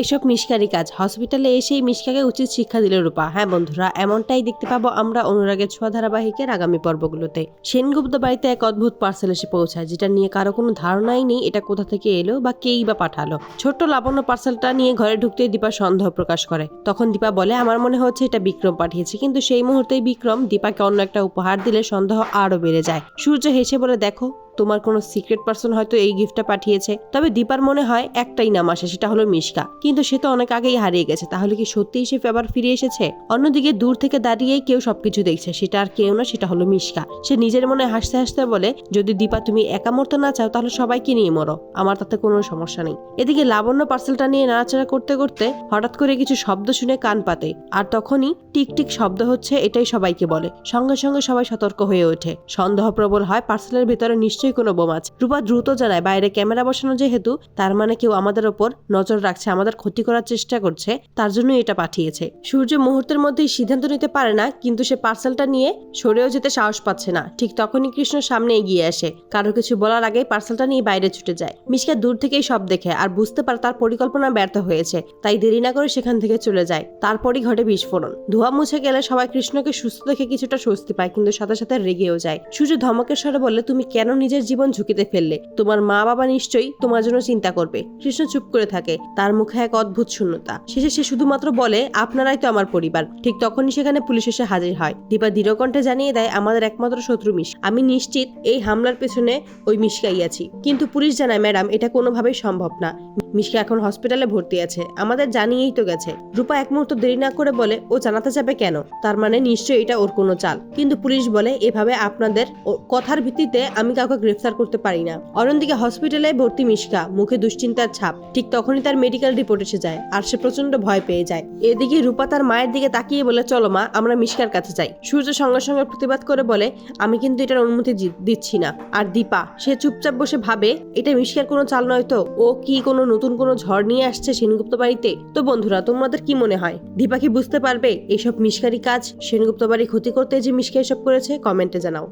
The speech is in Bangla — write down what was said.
এসব মিশকারি কাজ। হসপিটালে এসেই মিশকাকে উচিত শিক্ষা দিল রূপা। হ্যাঁ বন্ধুরা, এমনটাই দেখতে পাবো আমরা অনুরাগের ছোঁয়া ধারাবাহিকের আগামী পর্বগুলোতে। সেনগুপ্ত বাড়িতে এক অদ্ভুত পার্সেল এসে পৌঁছায়, যেটা নিয়ে কারও কোনো ধারণাই নেই এটা কোথা থেকে এলো বা কেই বা পাঠালো। ছোট্ট লাবণ্য পার্সেলটা নিয়ে ঘরে ঢুকতেই দীপা সন্দেহ প্রকাশ করে। তখন দীপা বলে, আমার মনে হচ্ছে এটা বিক্রম পাঠিয়েছে, কিন্তু সেই মুহূর্তেই বিক্রম দীপাকে অন্য একটা উপহার দিলে সন্দেহ আরও বেড়ে যায়। সূর্য হেসে বলে, দেখো তোমার কোনো সিক্রেট পার্সন হয়তো এই গিফটটা পাঠিয়েছে। তবে দীপার মনে হয় একটাই নাম আসে, সেটা হলো মিশকা। কিন্তু সে তো অনেক আগেই হারিয়ে গেছে, তাহলে কি সত্যিই সে আবার ফিরে এসেছে? অন্যদিকে দূর থেকে দাঁড়িয়েই কেউ সবকিছু দেখছে, সেটা আর কেউ না, সেটা হলো মিশকা। সে নিজের মনে হাসতে হাসতে বলে, যদি দীপা তুমি একা মরতে না চাও, তাহলে সবাইকে নিয়ে মরো। আমার তাতে কোনো সমস্যা নেই। এদিকে লাবণ্য পার্সেলটা নিয়ে নাড়াচাড়া করতে করতে হঠাৎ করে কিছু শব্দ শুনে কান পাতে। আর তখনই টিক টিক শব্দ হচ্ছে, এটাই সবাইকে বলে। সঙ্গে সঙ্গে সবাই সতর্ক হয়ে ওঠে। সন্দেহ প্রবল হয় পার্সেলের ভেতরে ভিতরে নিশ্চয়ই কোনো বোমা আছে। রূপা দ্রুত জানায়, বাইরে ক্যামেরা বসানো যেহেতু, তার মানে কেউ আমাদের ওপর নজর রাখছে, আমাদের ক্ষতি করার চেষ্টা করছে, তার জন্যই এটা পাঠিয়েছে। সূর্য মুহূর্তের মধ্যেই সিদ্ধান্ত নিতে পারে না, কিন্তু সে পার্সেলটা নিয়ে সরেও যেতে সাহস পাচ্ছে না। ঠিক তখনই কৃষ্ণ সামনে এগিয়ে আসে। কারও কিছু বলার আগেই পার্সেলটা নিয়ে বাইরে ছুটে যায়। মিশকা দূর থেকেই সব দেখে, আর বুঝতে পারে তার পরিকল্পনা ব্যর্থ হয়েছে, তাই দেরি না করে সেখান থেকে চলে যায়। তারপরই ঘটে বিস্ফোরণ। ধোয়া মুছে গেলে সবাই কৃষ্ণকে সুস্থ দেখে কিছুটা স্বস্তি পায়, কিন্তু সাথে সাথে রেগেও যায়। সূর্য ধমকের স্বরে বললে তুমি কেন নিজের জীবন ঝুঁকিতে ফেললে। তোমার মা বাবা নিশ্চয়ই তোমার জন্য চিন্তা করবে। কৃষ্ণ চুপ করে থাকে। তার মুখে এক অদ্ভুত শূন্যতা। শেষে সে শুধুমাত্র বলে, আপনারাই তো আমার পরিবার। ঠিক তখনই সেখানে পুলিশ এসে হাজির হয়। দীপা দৃঢ়কণ্ঠে জানিয়ে দেয়, আমাদের একমাত্র শত্রু মিশ। আমি নিশ্চিত এই হামলার পেছনে ওই মিশকাই আছি। কিন্তু পুলিশ জানায়, ম্যাডাম, এটা কোনোভাবেই সম্ভব না। মিশকা এখন হসপিটালে ভর্তি আছে। আমাদের জানিয়েই তো গেছে। রূপা এক মুহূর্ত দেরি না করে বলে, ও জানাতে যাবে কেন? তার মানে নিশ্চয়ই এটা ওর কোনো চাল। কিন্তু পুলিশ বলে, এভাবে আপনাদের কথার ভিত্তিতে আমি কাউকে গ্রেফতার করতে পারি না। অন্যদিকে হসপিটালে ভর্তি মিশকা, মুখে দুশ্চিন্তার ছাপ। ঠিক তখনই তার মেডিকেল রিপোর্ট এসে যায়, আর সে প্রচণ্ড ভয় পেয়ে যায়। এদিকে রূপা তার মায়ের দিকে তাকিয়ে বলে, চলো মা, আমরা মিশকার কাছে যাই। সূর্য সঙ্গে সঙ্গে প্রতিবাদ করে বলে, আমি কিন্তু এটার অনুমতি দিচ্ছি না। আর দীপা, সে চুপচাপ বসে ভাবে, এটা মিশকার কোনো চাল নয় তো? ও কি কোনো নতুন কোনো ঝড় নিয়ে আসছে সেনগুপ্ত বাড়িতে? তো বন্ধুরা, তোমাদের কি মনে হয়? দীপা কি বুঝতে পারবে? এইসব মিসকারি কাজ সেনগুপ্ত বাড়ি ক্ষতি করতে যে মিসকে এসব করেছে? কমেন্টে জানাও।